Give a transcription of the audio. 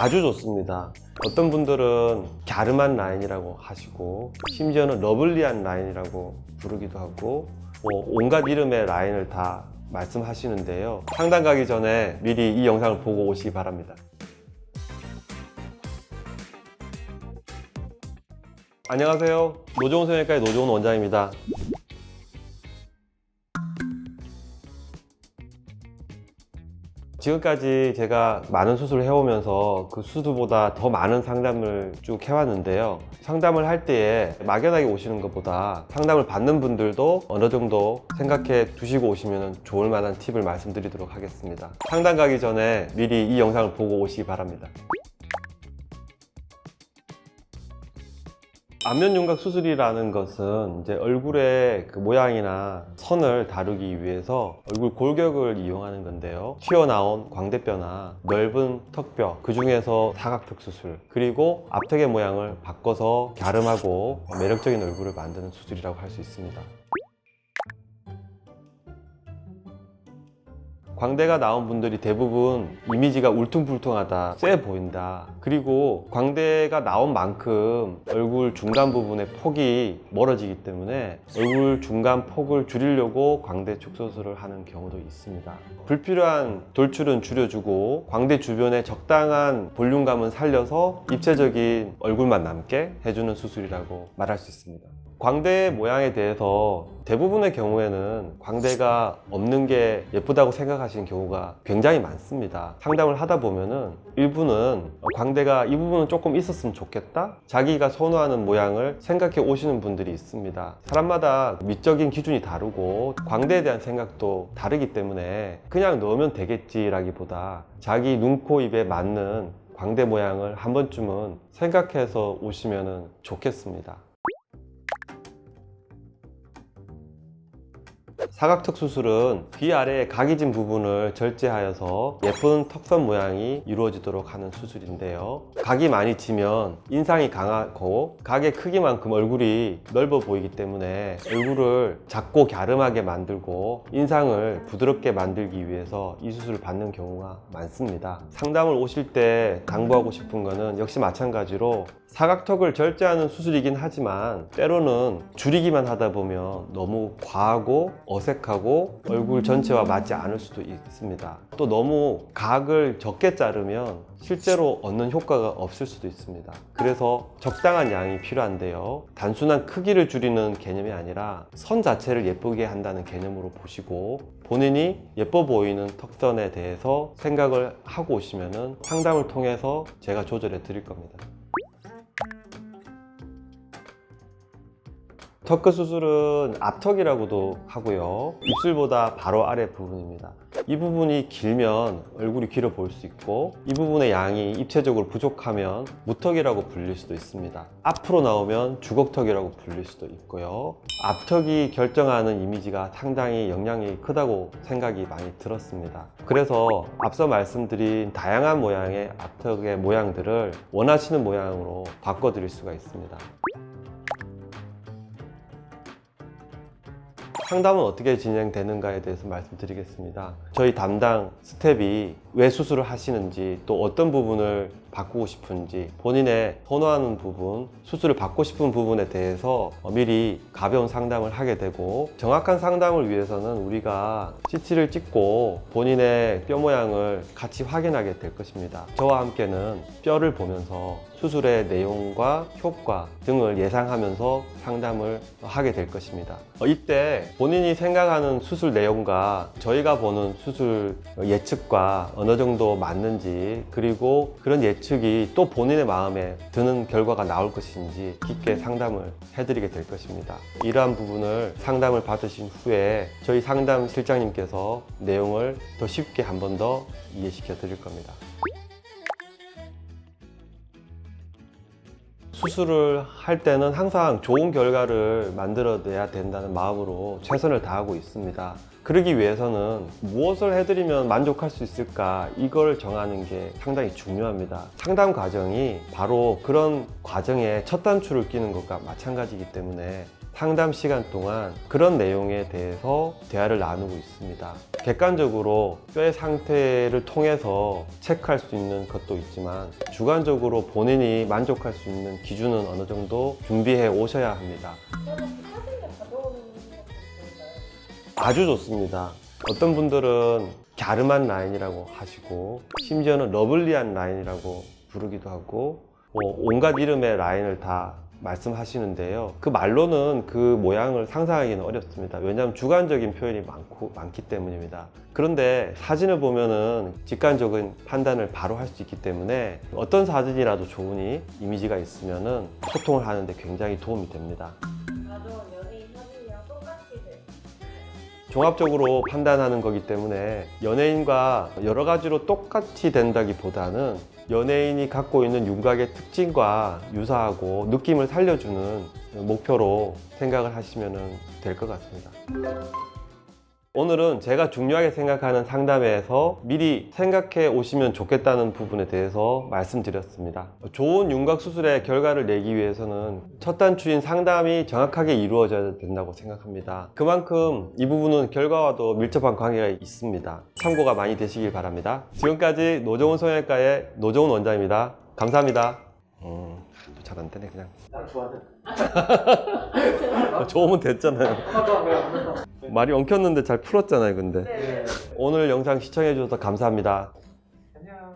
아주 좋습니다. 어떤 분들은 갸름한 라인이라고 하시고 심지어는 러블리한 라인이라고 부르기도 하고 뭐 온갖 이름의 라인을 다 말씀하시는데요. 상담 가기 전에 미리 이 영상을 보고 오시기 바랍니다. 안녕하세요. 노종훈 성형외과의 노종훈 원장입니다. 지금까지 제가 많은 수술을 해오면서 그 수술보다 더 많은 상담을 쭉 해왔는데요. 상담을 할 때에 막연하게 오시는 것보다 상담을 받는 분들도 어느 정도 생각해 두시고 오시면 좋을 만한 팁을 말씀드리도록 하겠습니다. 상담 가기 전에 미리 이 영상을 보고 오시기 바랍니다. 안면 윤곽 수술이라는 것은 이제 얼굴의 그 모양이나 선을 다루기 위해서 얼굴 골격을 이용하는 건데요. 튀어나온 광대뼈나 넓은 턱뼈, 그 중에서 사각턱 수술, 그리고 앞턱의 모양을 바꿔서 갸름하고 매력적인 얼굴을 만드는 수술이라고 할 수 있습니다. 광대가 나온 분들이 대부분 이미지가 울퉁불퉁하다, 쎄 보인다. 그리고 광대가 나온 만큼 얼굴 중간 부분의 폭이 멀어지기 때문에 얼굴 중간 폭을 줄이려고 광대 축소술을 하는 경우도 있습니다. 불필요한 돌출은 줄여주고 광대 주변에 적당한 볼륨감은 살려서 입체적인 얼굴만 남게 해주는 수술이라고 말할 수 있습니다. 광대 모양에 대해서 대부분의 경우에는 광대가 없는 게 예쁘다고 생각하시는 경우가 굉장히 많습니다. 상담을 하다 보면은 일부는 광대가 이 부분은 조금 있었으면 좋겠다? 자기가 선호하는 모양을 생각해 오시는 분들이 있습니다. 사람마다 미적인 기준이 다르고 광대에 대한 생각도 다르기 때문에 그냥 넣으면 되겠지라기보다 자기 눈, 코, 입에 맞는 광대 모양을 한 번쯤은 생각해서 오시면 좋겠습니다. 사각턱 수술은 귀 아래의 각이 진 부분을 절제하여서 예쁜 턱선 모양이 이루어지도록 하는 수술인데요. 각이 많이 지면 인상이 강하고 각의 크기만큼 얼굴이 넓어 보이기 때문에 얼굴을 작고 갸름하게 만들고 인상을 부드럽게 만들기 위해서 이 수술을 받는 경우가 많습니다. 상담을 오실 때 당부하고 싶은 거는 역시 마찬가지로 사각턱을 절제하는 수술이긴 하지만 때로는 줄이기만 하다 보면 너무 과하고 어색하고 얼굴 전체와 맞지 않을 수도 있습니다. 또 너무 각을 적게 자르면 실제로 얻는 효과가 없을 수도 있습니다. 그래서 적당한 양이 필요한데요. 단순한 크기를 줄이는 개념이 아니라 선 자체를 예쁘게 한다는 개념으로 보시고 본인이 예뻐 보이는 턱선에 대해서 생각을 하고 오시면 상담을 통해서 제가 조절해 드릴 겁니다. 턱끝 수술은 앞턱이라고도 하고요. 입술보다 바로 아래 부분입니다. 이 부분이 길면 얼굴이 길어 보일 수 있고 이 부분의 양이 입체적으로 부족하면 무턱이라고 불릴 수도 있습니다. 앞으로 나오면 주걱턱이라고 불릴 수도 있고요. 앞턱이 결정하는 이미지가 상당히 영향이 크다고 생각이 많이 들었습니다. 그래서 앞서 말씀드린 다양한 모양의 앞턱의 모양들을 원하시는 모양으로 바꿔드릴 수가 있습니다. 상담은 어떻게 진행되는가에 대해서 말씀드리겠습니다. 저희 담당 스텝이 왜 수술을 하시는지 또 어떤 부분을 바꾸고 싶은지 본인의 선호하는 부분, 수술을 받고 싶은 부분에 대해서 미리 가벼운 상담을 하게 되고 정확한 상담을 위해서는 우리가 CT를 찍고 본인의 뼈 모양을 같이 확인하게 될 것입니다. 저와 함께는 뼈를 보면서 수술의 내용과 효과 등을 예상하면서 상담을 하게 될 것입니다. 어, 이때 본인이 생각하는 수술 내용과 저희가 보는 수술 예측과 어느 정도 맞는지 그리고 그런 예측 이 또 본인의 마음에 드는 결과가 나올 것인지 깊게 상담을 해드리게 될 것입니다. 이러한 부분을 상담을 받으신 후에 저희 상담 실장님께서 내용을 더 쉽게 한 번 더 이해시켜 드릴 겁니다. 수술을 할 때는 항상 좋은 결과를 만들어내야 된다는 마음으로 최선을 다하고 있습니다. 그러기 위해서는 무엇을 해드리면 만족할 수 있을까 이걸 정하는 게 상당히 중요합니다. 상담 과정이 바로 그런 과정에 첫 단추를 끼는 것과 마찬가지이기 때문에 상담 시간 동안 그런 내용에 대해서 대화를 나누고 있습니다. 객관적으로 뼈의 상태를 통해서 체크할 수 있는 것도 있지만 주관적으로 본인이 만족할 수 있는 기준은 어느 정도 준비해 오셔야 합니다. 아주 좋습니다. 어떤 분들은 갸름한 라인이라고 하시고 심지어는 러블리한 라인이라고 부르기도 하고 뭐 온갖 이름의 라인을 다 말씀하시는데요. 그 말로는 그 모양을 상상하기는 어렵습니다. 왜냐하면 주관적인 표현이 많고 많기 때문입니다. 그런데 사진을 보면은 직관적인 판단을 바로 할 수 있기 때문에 어떤 사진이라도 좋으니 이미지가 있으면은 소통을 하는데 굉장히 도움이 됩니다. 가져온 연예인 사진이랑 똑같이 돼. 종합적으로 판단하는 거기 때문에 연예인과 여러 가지로 똑같이 된다기보다는 연예인이 갖고 있는 윤곽의 특징과 유사하고 느낌을 살려주는 목표로 생각을 하시면 될 것 같습니다. 오늘은 제가 중요하게 생각하는 상담에서 미리 생각해 오시면 좋겠다는 부분에 대해서 말씀드렸습니다. 좋은 윤곽 수술의 결과를 내기 위해서는 첫 단추인 상담이 정확하게 이루어져야 된다고 생각합니다. 그만큼 이 부분은 결과와도 밀접한 관계가 있습니다. 참고가 많이 되시길 바랍니다. 지금까지 노정훈 성형외과의 노정훈 원장입니다. 감사합니다. 음, 잘안 되네 그냥. 딱 좋아하는. 좋으면 됐잖아요. 말이 엉켰는데 잘 풀었잖아요, 근데. 네. 오늘 영상 시청해 주셔서 감사합니다.